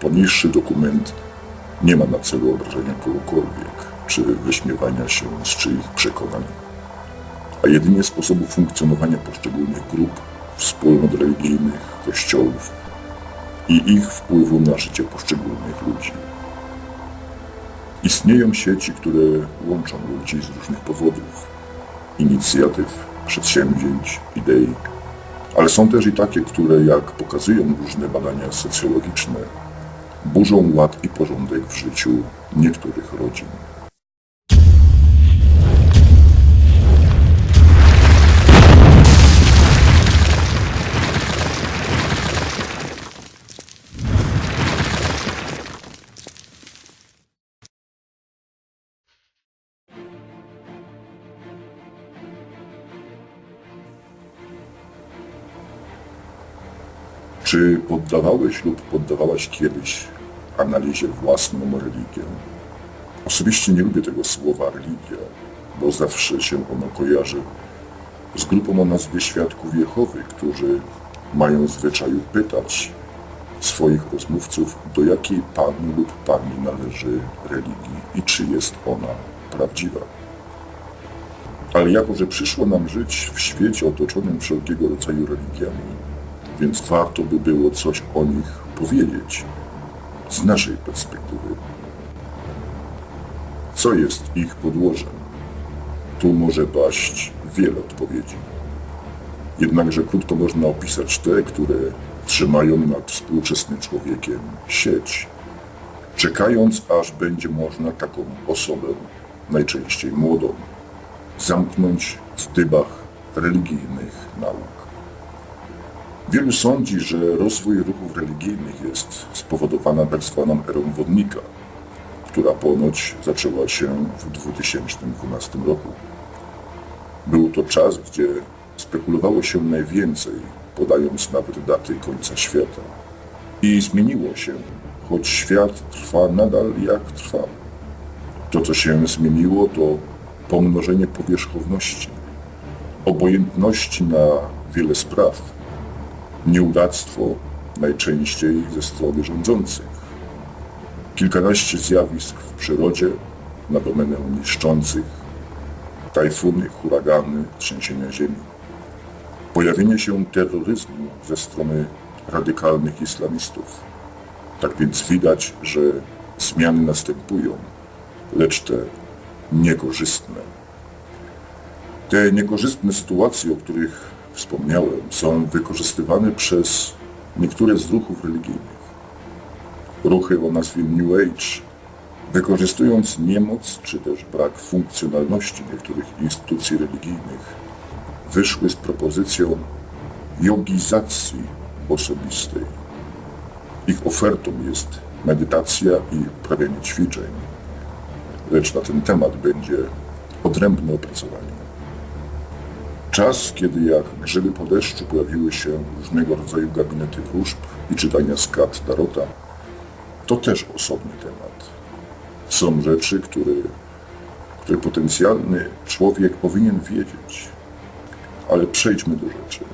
Poniższy dokument nie ma na celu obrażenia kogokolwiek, czy wyśmiewania się z czyich przekonań, a jedynie sposobu funkcjonowania poszczególnych grup, wspólnot religijnych, kościołów i ich wpływu na życie poszczególnych ludzi. Istnieją sieci, które łączą ludzi z różnych powodów, inicjatyw, przedsięwzięć, idei, ale są też i takie, które, jak pokazują różne badania socjologiczne, burzą ład i porządek w życiu niektórych rodzin. Czy poddawałeś lub poddawałaś kiedyś analizie własną religię? Osobiście nie lubię tego słowa religia, bo zawsze się ono kojarzy z grupą o nazwie Świadków Jehowy, którzy mają zwyczaju pytać swoich rozmówców, do jakiej panu lub pani należy religii i czy jest ona prawdziwa. Ale jako, że przyszło nam żyć w świecie otoczonym wszelkiego rodzaju religiami, więc warto by było coś o nich powiedzieć z naszej perspektywy. Co jest ich podłożem? Tu może paść wiele odpowiedzi. Jednakże krótko można opisać te, które trzymają nad współczesnym człowiekiem sieć, czekając aż będzie można taką osobę, najczęściej młodą, zamknąć w dybach religijnych nauk. Wielu sądzi, że rozwój ruchów religijnych jest spowodowany tak zwaną erą wodnika, która ponoć zaczęła się w 2012 roku. Był to czas, gdzie spekulowało się najwięcej, podając nawet daty końca świata. I zmieniło się, choć świat trwa nadal jak trwał. To, co się zmieniło, to pomnożenie powierzchowności, obojętności na wiele spraw, nieudactwo najczęściej ze strony rządzących. Kilkanaście zjawisk w przyrodzie na domenę niszczących, tajfuny, huragany, trzęsienia ziemi. Pojawienie się terroryzmu ze strony radykalnych islamistów. Tak więc widać, że zmiany następują, lecz te niekorzystne. Te niekorzystne sytuacje, o których wspomniałem, są wykorzystywane przez niektóre z ruchów religijnych. Ruchy o nazwie New Age, wykorzystując niemoc czy też brak funkcjonalności niektórych instytucji religijnych, wyszły z propozycją jogizacji osobistej. Ich ofertą jest medytacja i prawienie ćwiczeń, lecz na ten temat będzie odrębne opracowanie. Czas, kiedy jak grzyby po deszczu pojawiły się różnego rodzaju gabinety wróżb i czytania z kart Tarota, to też osobny temat. Są rzeczy, które, które potencjalny człowiek powinien wiedzieć. Ale przejdźmy do rzeczy.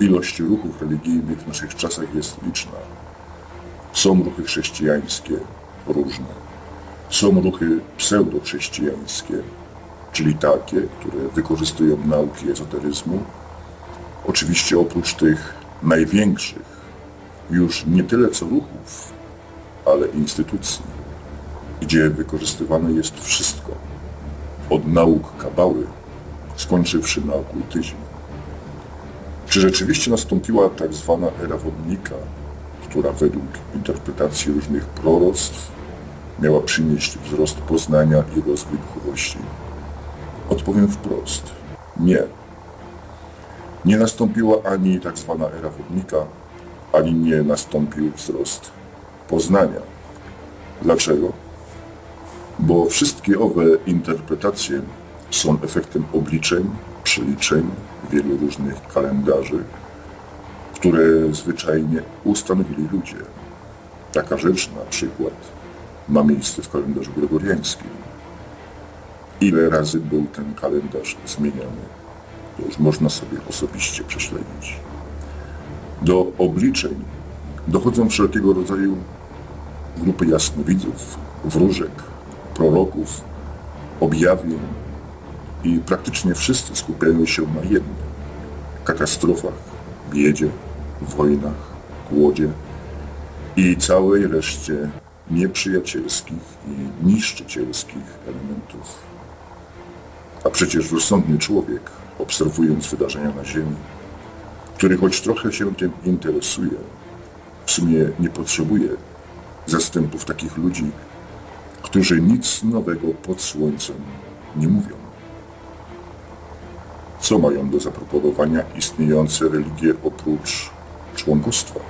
Ilość ruchów religijnych w naszych czasach jest liczna. Są ruchy chrześcijańskie, różne. Są ruchy pseudochrześcijańskie, czyli takie, które wykorzystują nauki ezoteryzmu. Oczywiście oprócz tych największych, już nie tyle co ruchów, ale instytucji, gdzie wykorzystywane jest wszystko, od nauk kabały, skończywszy na okultyzmie. Czy rzeczywiście nastąpiła tak zwana era wodnika, która według interpretacji różnych proroctw miała przynieść wzrost poznania i rozwój duchowości? Odpowiem wprost. Nie. Nie nastąpiła ani tak zwana era wodnika, ani nie nastąpił wzrost poznania. Dlaczego? Bo wszystkie owe interpretacje są efektem obliczeń, przeliczeń, wielu różnych kalendarzy, które zwyczajnie ustanowili ludzie. Taka rzecz na przykład ma miejsce w kalendarzu gregoriańskim. Ile razy był ten kalendarz zmieniany, to już można sobie osobiście prześledzić. Do obliczeń dochodzą wszelkiego rodzaju grupy jasnowidzów, wróżek, proroków, objawień i praktycznie wszyscy skupiają się na jednym katastrofach, biedzie, wojnach, głodzie i całej reszcie nieprzyjacielskich i niszczycielskich elementów. A przecież rozsądny człowiek, obserwując wydarzenia na Ziemi, który choć trochę się tym interesuje, w sumie nie potrzebuje zastępów takich ludzi, którzy nic nowego pod słońcem nie mówią. Co mają do zaproponowania istniejące religie oprócz członkostwa?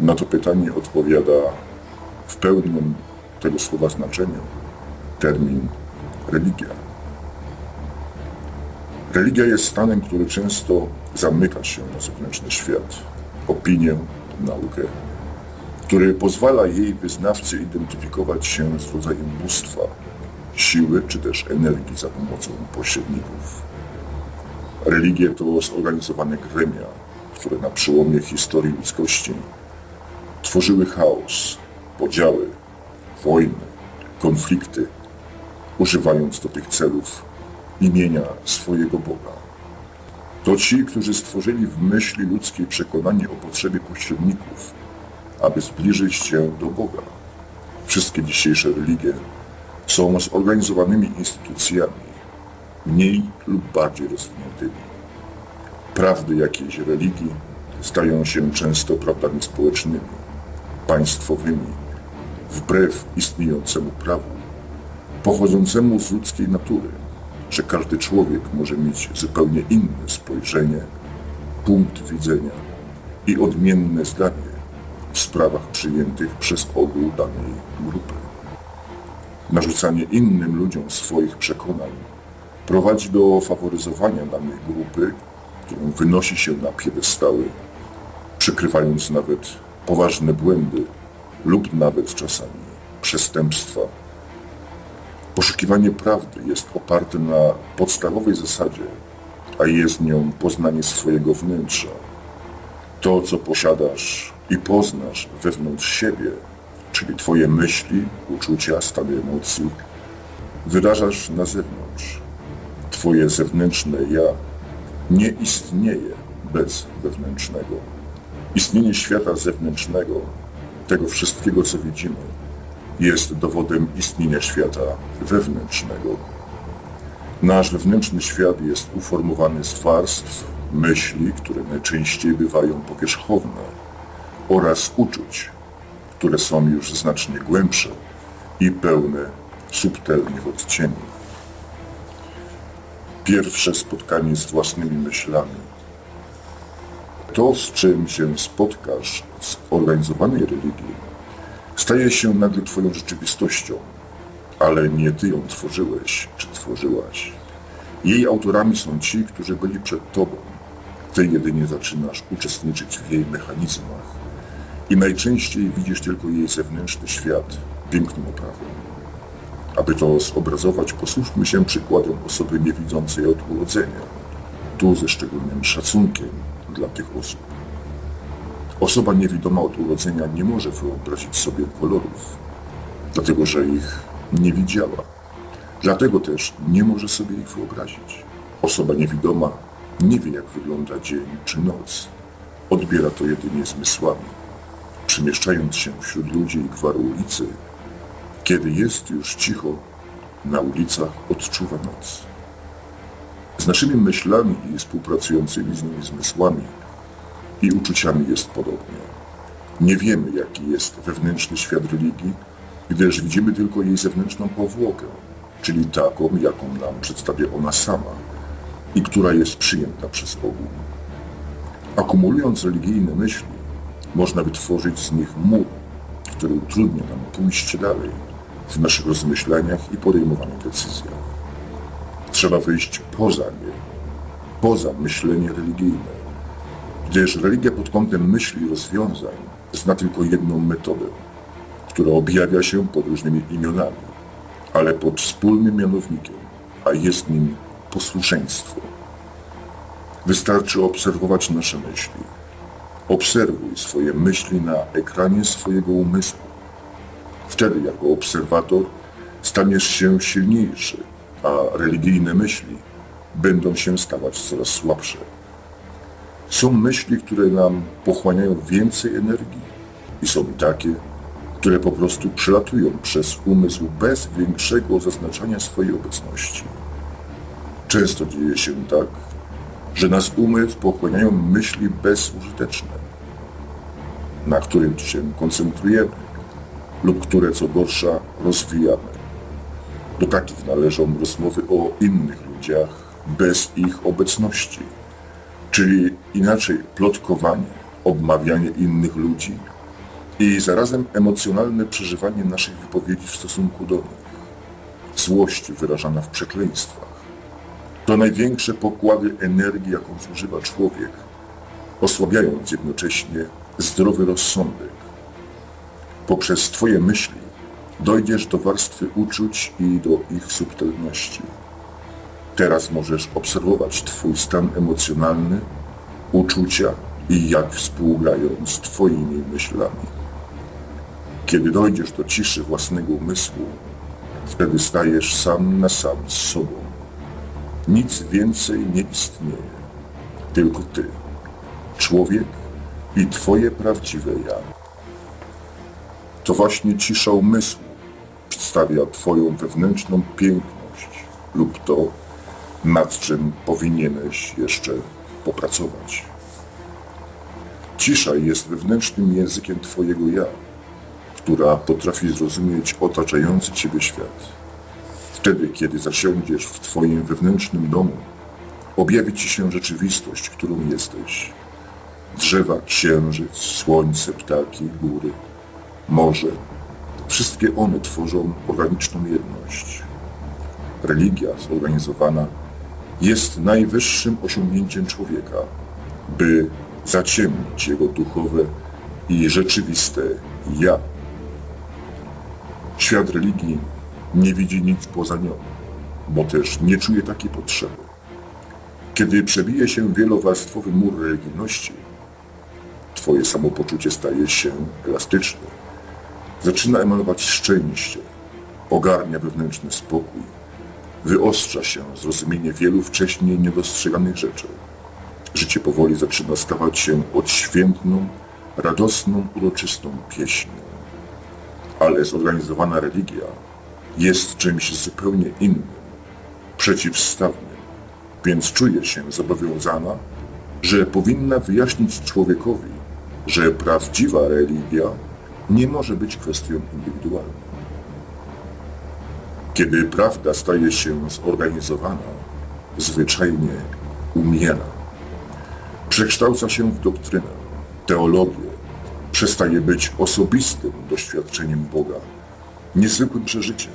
Na to pytanie odpowiada w pełnym tego słowa znaczeniu termin religia. Religia jest stanem, który często zamyka się na zewnętrzny świat, opinię, naukę, który pozwala jej wyznawcy identyfikować się z rodzajem bóstwa, siły czy też energii za pomocą pośredników. Religie to zorganizowane gremia, które na przełomie historii ludzkości tworzyły chaos, podziały, wojny, konflikty, używając do tych celów imienia swojego Boga. To ci, którzy stworzyli w myśli ludzkiej przekonanie o potrzebie pośredników, aby zbliżyć się do Boga. Wszystkie dzisiejsze religie są zorganizowanymi instytucjami, mniej lub bardziej rozwiniętymi. Prawdy jakiejś religii stają się często prawdami społecznymi, państwowymi, wbrew istniejącemu prawu, pochodzącemu z ludzkiej natury, że każdy człowiek może mieć zupełnie inne spojrzenie, punkt widzenia i odmienne zdanie w sprawach przyjętych przez ogół danej grupy. Narzucanie innym ludziom swoich przekonań prowadzi do faworyzowania danej grupy, którą wynosi się na piedestały, przykrywając nawet poważne błędy lub nawet czasami przestępstwa. Poszukiwanie prawdy jest oparte na podstawowej zasadzie, a jest nią poznanie swojego wnętrza. To, co posiadasz i poznasz wewnątrz siebie, czyli Twoje myśli, uczucia, stany emocji, wyrażasz na zewnątrz. Twoje zewnętrzne ja nie istnieje bez wewnętrznego. Istnienie świata zewnętrznego, tego wszystkiego, co widzimy, jest dowodem istnienia świata wewnętrznego. Nasz wewnętrzny świat jest uformowany z warstw myśli, które najczęściej bywają powierzchowne, oraz uczuć, które są już znacznie głębsze i pełne subtelnych odcieni. Pierwsze spotkanie z własnymi myślami. To, z czym się spotkasz w zorganizowanej religii, staje się nagle Twoją rzeczywistością, ale nie Ty ją tworzyłeś czy tworzyłaś. Jej autorami są ci, którzy byli przed Tobą. Ty jedynie zaczynasz uczestniczyć w jej mechanizmach i najczęściej widzisz tylko jej zewnętrzny świat piękną oprawą. Aby to zobrazować, posłuchmy się przykładem osoby niewidzącej od urodzenia, tu ze szczególnym szacunkiem dla tych osób. Osoba niewidoma od urodzenia nie może wyobrazić sobie kolorów, dlatego że ich nie widziała. Dlatego też nie może sobie ich wyobrazić. Osoba niewidoma nie wie, jak wygląda dzień czy noc. Odbiera to jedynie zmysłami. Przemieszczając się wśród ludzi i gwar ulicy, kiedy jest już cicho, na ulicach odczuwa noc. Z naszymi myślami i współpracującymi z nimi zmysłami i uczuciami jest podobnie. Nie wiemy, jaki jest wewnętrzny świat religii, gdyż widzimy tylko jej zewnętrzną powłokę, czyli taką, jaką nam przedstawia ona sama i która jest przyjęta przez ogół. Akumulując religijne myśli, można wytworzyć z nich mur, który utrudnia nam pójście dalej w naszych rozmyślaniach i podejmowanych decyzjach. Trzeba wyjść poza nie, poza myślenie religijne, gdyż religia pod kątem myśli i rozwiązań zna tylko jedną metodę, która objawia się pod różnymi imionami, ale pod wspólnym mianownikiem, a jest nim posłuszeństwo. Wystarczy obserwować nasze myśli, Obserwuj swoje myśli na ekranie swojego umysłu. Wtedy jako obserwator staniesz się silniejszy, a religijne myśli będą się stawać coraz słabsze. Są myśli, które nam pochłaniają więcej energii i są takie, które po prostu przelatują przez umysł bez większego zaznaczania swojej obecności. Często dzieje się tak, że nas umysł pochłaniają myśli bezużyteczne, na którym się koncentrujemy lub które co gorsza rozwijamy. Do takich należą rozmowy o innych ludziach bez ich obecności, czyli inaczej plotkowanie, obmawianie innych ludzi i zarazem emocjonalne przeżywanie naszych wypowiedzi w stosunku do nich. Złość wyrażana w przekleństwach. To największe pokłady energii, jaką zużywa człowiek, osłabiając jednocześnie zdrowy rozsądek. Poprzez Twoje myśli dojdziesz do warstwy uczuć i do ich subtelności. Teraz możesz obserwować Twój stan emocjonalny, uczucia i jak współgrają z Twoimi myślami. Kiedy dojdziesz do ciszy własnego umysłu, wtedy stajesz sam na sam z sobą. Nic więcej nie istnieje, tylko Ty, człowiek i Twoje prawdziwe ja. To właśnie cisza umysłu przedstawia Twoją wewnętrzną piękność lub to, nad czym powinieneś jeszcze popracować. Cisza jest wewnętrznym językiem Twojego ja, która potrafi zrozumieć otaczający Ciebie świat. Wtedy, kiedy zasiądziesz w Twoim wewnętrznym domu, objawi Ci się rzeczywistość, którą jesteś. Drzewa, księżyc, słońce, ptaki, góry, morze. Wszystkie one tworzą organiczną jedność. Religia zorganizowana jest najwyższym osiągnięciem człowieka, by zaciemnić jego duchowe i rzeczywiste ja. Świat religii nie widzi nic poza nią, bo też nie czuje takiej potrzeby. Kiedy przebije się wielowarstwowy mur religijności, twoje samopoczucie staje się elastyczne. Zaczyna emanować szczęście, ogarnia wewnętrzny spokój, wyostrza się zrozumienie wielu wcześniej niedostrzeganych rzeczy. Życie powoli zaczyna stawać się odświętną, radosną, uroczystą pieśnią. Ale zorganizowana religia jest czymś zupełnie innym, przeciwstawnym, więc czuje się zobowiązana, że powinna wyjaśnić człowiekowi, że prawdziwa religia nie może być kwestią indywidualną. Kiedy prawda staje się zorganizowana, zwyczajnie umiera. Przekształca się w doktrynę, teologię, przestaje być osobistym doświadczeniem Boga, niezwykłym przeżyciem,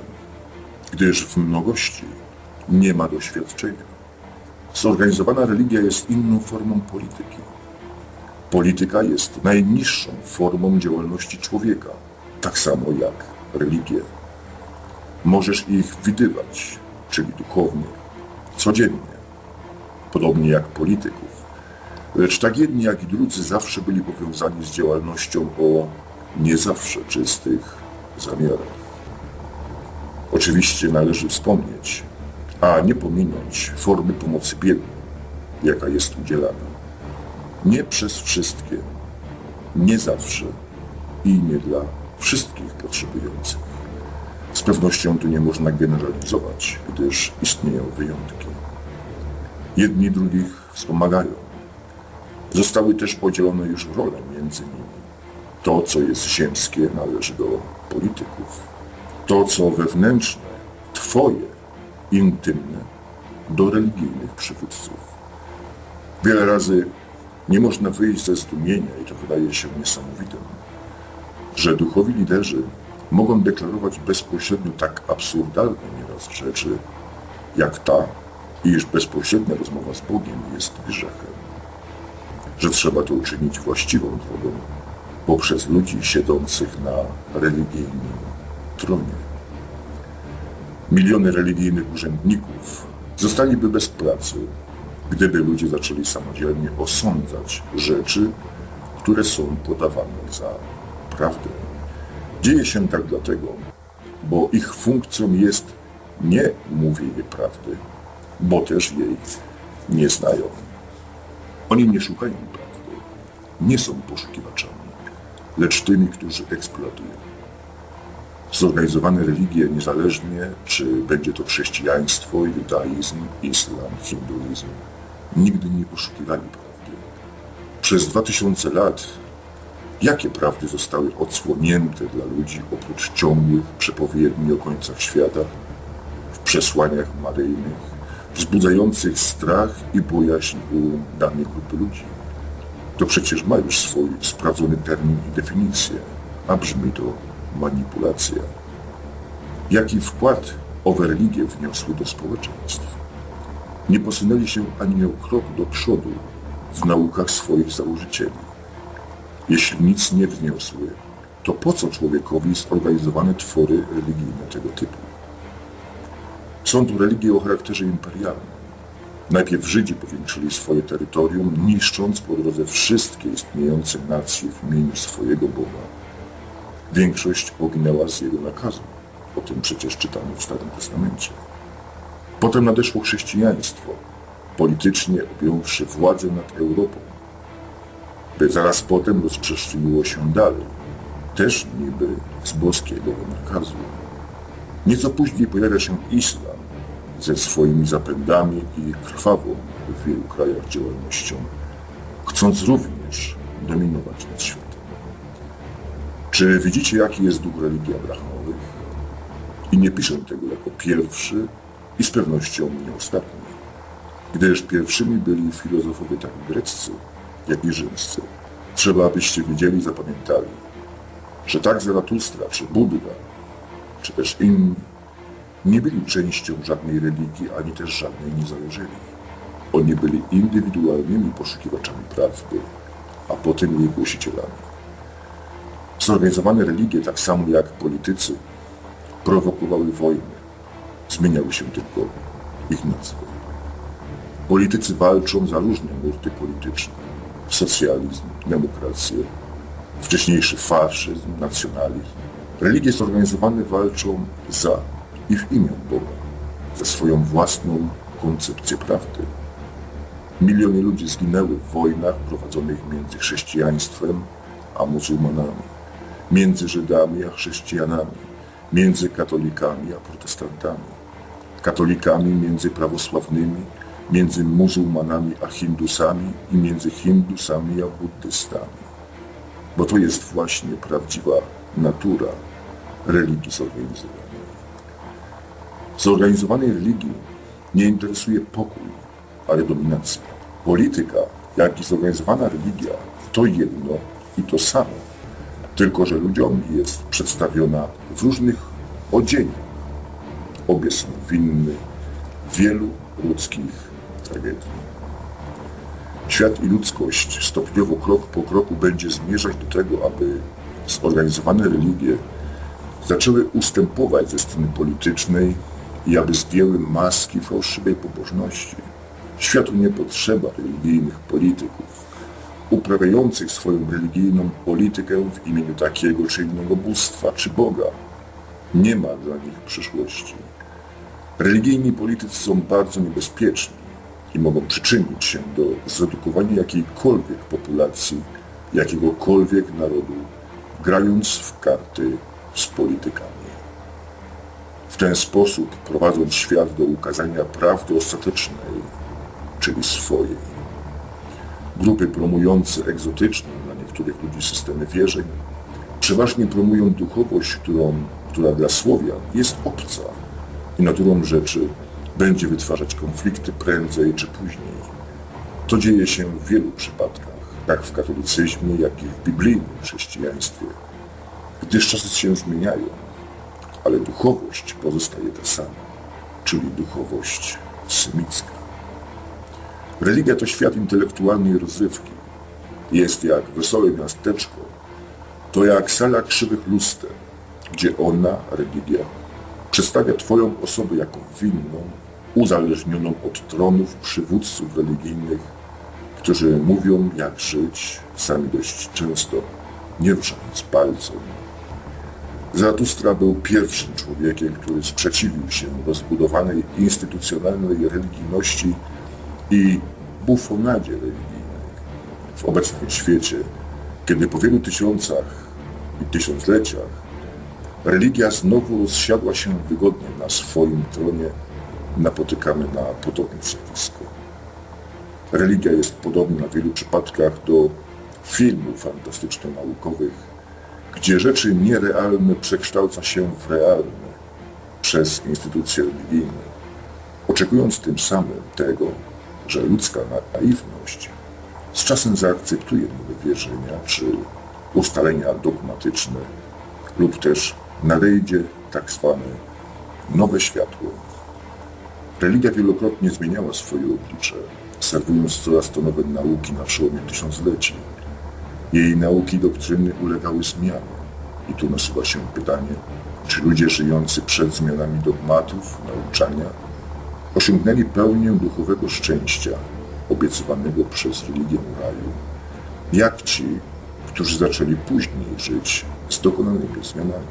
gdyż w mnogości nie ma doświadczenia. Zorganizowana religia jest inną formą polityki. Polityka jest najniższą formą działalności człowieka, tak samo jak religia. Możesz ich widywać, czyli duchownie, codziennie, podobnie jak polityków. Lecz tak jedni, jak i drudzy zawsze byli powiązani z działalnością o nie zawsze czystych zamiarach. Oczywiście należy wspomnieć, a nie pominąć formy pomocy biednym, jaka jest udzielana. Nie przez wszystkie, nie zawsze i nie dla wszystkich potrzebujących. Z pewnością tu nie można generalizować, gdyż istnieją wyjątki. Jedni drugich wspomagają. Zostały też podzielone już role między nimi. To, co jest ziemskie, należy do polityków. To, co wewnętrzne, twoje, intymne, do religijnych przywódców. Wiele razy nie można wyjść ze zdumienia i to wydaje się niesamowitym, że duchowi liderzy mogą deklarować bezpośrednio tak absurdalne nieraz rzeczy, jak ta, iż bezpośrednia rozmowa z Bogiem jest grzechem. Że trzeba to uczynić właściwą drogą poprzez ludzi siedzących na religijnym tronie. Miliony religijnych urzędników zostaliby bez pracy, gdyby ludzie zaczęli samodzielnie osądzać rzeczy, które są podawane za prawdę. Dzieje się tak dlatego, bo ich funkcją jest nie mówienie prawdy, bo też jej nie znają. Oni nie szukają prawdy, nie są poszukiwaczami, lecz tymi, którzy eksploatują. Zorganizowane religie, niezależnie czy będzie to chrześcijaństwo, judaizm, islam, hinduizm, nigdy nie poszukiwali prawdy. Przez dwa tysiące lat jakie prawdy zostały odsłonięte dla ludzi oprócz ciągłych przepowiedni o końcach świata, w przesłaniach maryjnych, wzbudzających strach i bojaźń u danej grupy ludzi? To przecież ma już swój sprawdzony termin i definicję, a brzmi to manipulacja. Jaki wkład owe religie wniosły do społeczeństw? Nie posunęli się ani o krok do przodu w naukach swoich założycieli. Jeśli nic nie wniosły, to po co człowiekowi zorganizowane twory religijne tego typu? Są to religie o charakterze imperialnym. Najpierw Żydzi powiększyli swoje terytorium, niszcząc po drodze wszystkie istniejące nacje w imieniu swojego Boga. Większość poginęła z jego nakazu. O tym przecież czytamy w Starym Testamencie. Potem nadeszło chrześcijaństwo, politycznie objąwszy władzę nad Europą. Zaraz potem rozprzestrzeniło się dalej, też niby z boskiego nakazu. Nieco później pojawia się islam ze swoimi zapędami i krwawą w wielu krajach działalnością, chcąc również dominować nad światem. Czy widzicie, jaki jest duch religii Abrahamowych? I nie piszę tego jako pierwszy i z pewnością nie ostatni, gdyż pierwszymi byli filozofowie tak greccy, jak i rzymscy. Trzeba, abyście wiedzieli i zapamiętali, że tak Zaratustra, czy Buddha, czy też inni nie byli częścią żadnej religii, ani też żadnej nie założyli. Oni byli indywidualnymi poszukiwaczami prawdy, a potem jej głosicielami. Zorganizowane religie, tak samo jak politycy, prowokowały wojny. Zmieniały się tylko ich nazwy. Politycy walczą za różne nurty polityczne. Socjalizm, demokrację, wcześniejszy faszyzm, nacjonalizm. Religie zorganizowane walczą za i w imię Boga, za swoją własną koncepcję prawdy. Miliony ludzi zginęły w wojnach prowadzonych między chrześcijaństwem a muzułmanami, między Żydami a chrześcijanami, między katolikami a protestantami, katolikami między prawosławnymi, między muzułmanami a hindusami i między hindusami a buddystami. Bo to jest właśnie prawdziwa natura religii zorganizowanej. Zorganizowanej religii nie interesuje pokój, ale dominacja. Polityka, jak i zorganizowana religia to jedno i to samo, tylko że ludziom jest przedstawiona w różnych odzieniach. Obie są winne wielu ludzkich tragedii. Świat i ludzkość stopniowo, krok po kroku będzie zmierzać do tego, aby zorganizowane religie zaczęły ustępować ze sceny politycznej i aby zdjęły maski fałszywej pobożności. Światu nie potrzeba religijnych polityków, uprawiających swoją religijną politykę w imieniu takiego czy innego bóstwa czy Boga. Nie ma dla nich przyszłości. Religijni politycy są bardzo niebezpieczni i mogą przyczynić się do zredukowania jakiejkolwiek populacji, jakiegokolwiek narodu, grając w karty z politykami. W ten sposób prowadząc świat do ukazania prawdy ostatecznej, czyli swojej. Grupy promujące egzotyczne dla niektórych ludzi systemy wierzeń przeważnie promują duchowość, którą, która dla Słowian jest obca i naturą rzeczy będzie wytwarzać konflikty prędzej czy później. To dzieje się w wielu przypadkach, tak w katolicyzmie, jak i w biblijnym chrześcijaństwie, gdyż czasy się zmieniają, ale duchowość pozostaje ta sama, czyli duchowość semicka. Religia to świat intelektualnej rozrywki. Jest jak wesołe miasteczko, to jak sala krzywych luster, gdzie ona, religia, przedstawia Twoją osobę jako winną, uzależnioną od tronów przywódców religijnych, którzy mówią jak żyć, sami dość często nie ruszając palcem. Zaratustra był pierwszym człowiekiem, który sprzeciwił się rozbudowanej instytucjonalnej religijności i bufonadzie religijnej. W obecnym świecie, kiedy po wielu tysiącach i tysiącleciach religia znowu rozsiadła się wygodnie na swoim tronie, napotykamy na podobne zjawisko. Religia jest podobna w wielu przypadkach do filmów fantastyczno-naukowych, gdzie rzeczy nierealne przekształca się w realne przez instytucje religijne, oczekując tym samym tego, że ludzka naiwność z czasem zaakceptuje nowe wierzenia czy ustalenia dogmatyczne lub też nadejdzie tak zwane nowe światło. Religia wielokrotnie zmieniała swoje oblicze, serwując coraz to nowe nauki na przełomie tysiącleci. Jej nauki i doktryny ulegały zmianie. I tu nasuwa się pytanie, czy ludzie żyjący przed zmianami dogmatów, nauczania, osiągnęli pełnię duchowego szczęścia obiecywanego przez religię raju, jak ci, którzy zaczęli później żyć z dokonanymi zmianami.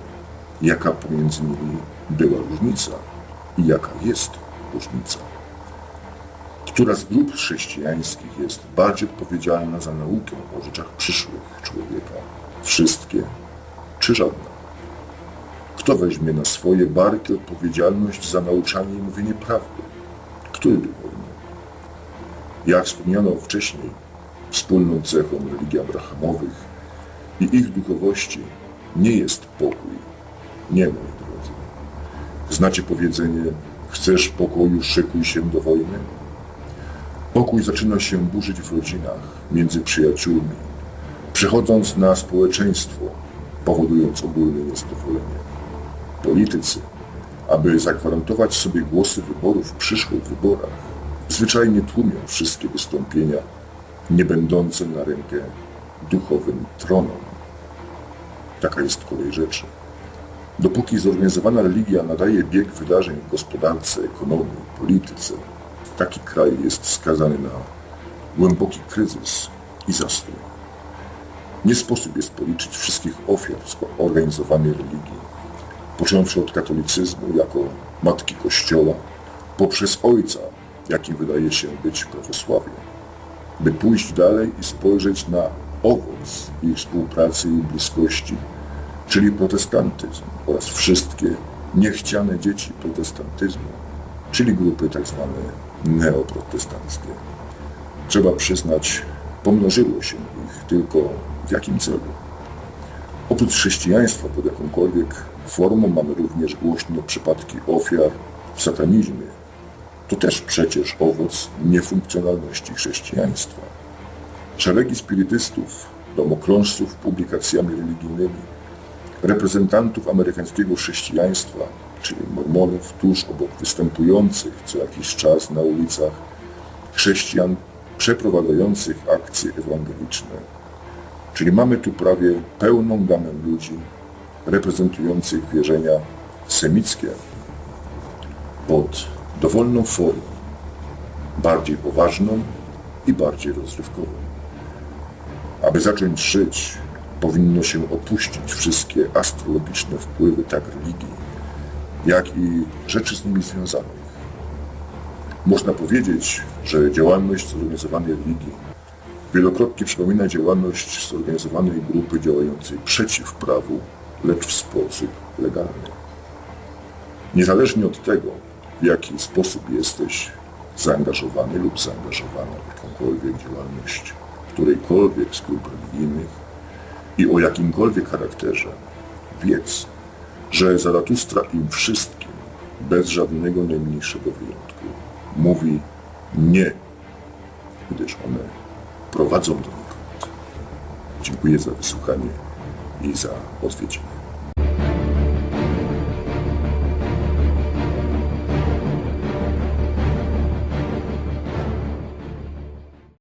Jaka pomiędzy nimi była różnica i jaka jest różnica? Która z grup chrześcijańskich jest bardziej odpowiedzialna za naukę o rzeczach przyszłych człowieka? Wszystkie czy żadna? Kto weźmie na swoje barki odpowiedzialność za nauczanie i mówienie prawdy? Który duchowny? Jak wspomniano wcześniej, wspólną cechą religii abrahamowych i ich duchowości nie jest pokój. Nie, moi drodzy. Znacie powiedzenie, chcesz pokoju, szykuj się do wojny? Pokój zaczyna się burzyć w rodzinach, między przyjaciółmi, przechodząc na społeczeństwo, powodując ogólne niezadowolenie. Politycy, aby zagwarantować sobie głosy wyborów w przyszłych wyborach, zwyczajnie tłumią wszystkie wystąpienia nie będące na rękę duchowym tronom. Taka jest kolej rzeczy. Dopóki zorganizowana religia nadaje bieg wydarzeń w gospodarce, ekonomii, polityce, taki kraj jest skazany na głęboki kryzys i zastój. Nie sposób jest policzyć wszystkich ofiar zorganizowanej religii, począwszy od katolicyzmu jako matki Kościoła, poprzez ojca, jakim wydaje się być prawosławie, by pójść dalej i spojrzeć na owoc ich współpracy i bliskości, czyli protestantyzm oraz wszystkie niechciane dzieci protestantyzmu, czyli grupy tak zwane neoprotestanckie. Trzeba przyznać, pomnożyło się ich tylko w jakim celu. Oprócz chrześcijaństwa pod jakąkolwiek formą mamy również głośne przypadki ofiar w satanizmie. To też przecież owoc niefunkcjonalności chrześcijaństwa. Szeregi spirytystów, domokrążców publikacjami religijnymi, reprezentantów amerykańskiego chrześcijaństwa, czyli mormonów, tuż obok występujących co jakiś czas na ulicach chrześcijan przeprowadzających akcje ewangeliczne. Czyli mamy tu prawie pełną gamę ludzi reprezentujących wierzenia semickie pod dowolną formą, bardziej poważną i bardziej rozrywkową. Aby zacząć żyć, powinno się opuścić wszystkie astrologiczne wpływy tak religii, jak i rzeczy z nimi związanych. Można powiedzieć, że działalność zorganizowanej religii wielokrotnie przypomina działalność zorganizowanej grupy działającej przeciw prawu, lecz w sposób legalny. Niezależnie od tego, w jaki sposób jesteś zaangażowany lub zaangażowana w jakąkolwiek działalność, którejkolwiek z grup religijnych i o jakimkolwiek charakterze, wiedz, że Zaratustra im wszystkim, bez żadnego najmniejszego wyjątku, mówi nie, gdyż one prowadzą donikąd. Dziękuję za wysłuchanie i za odwiedziny.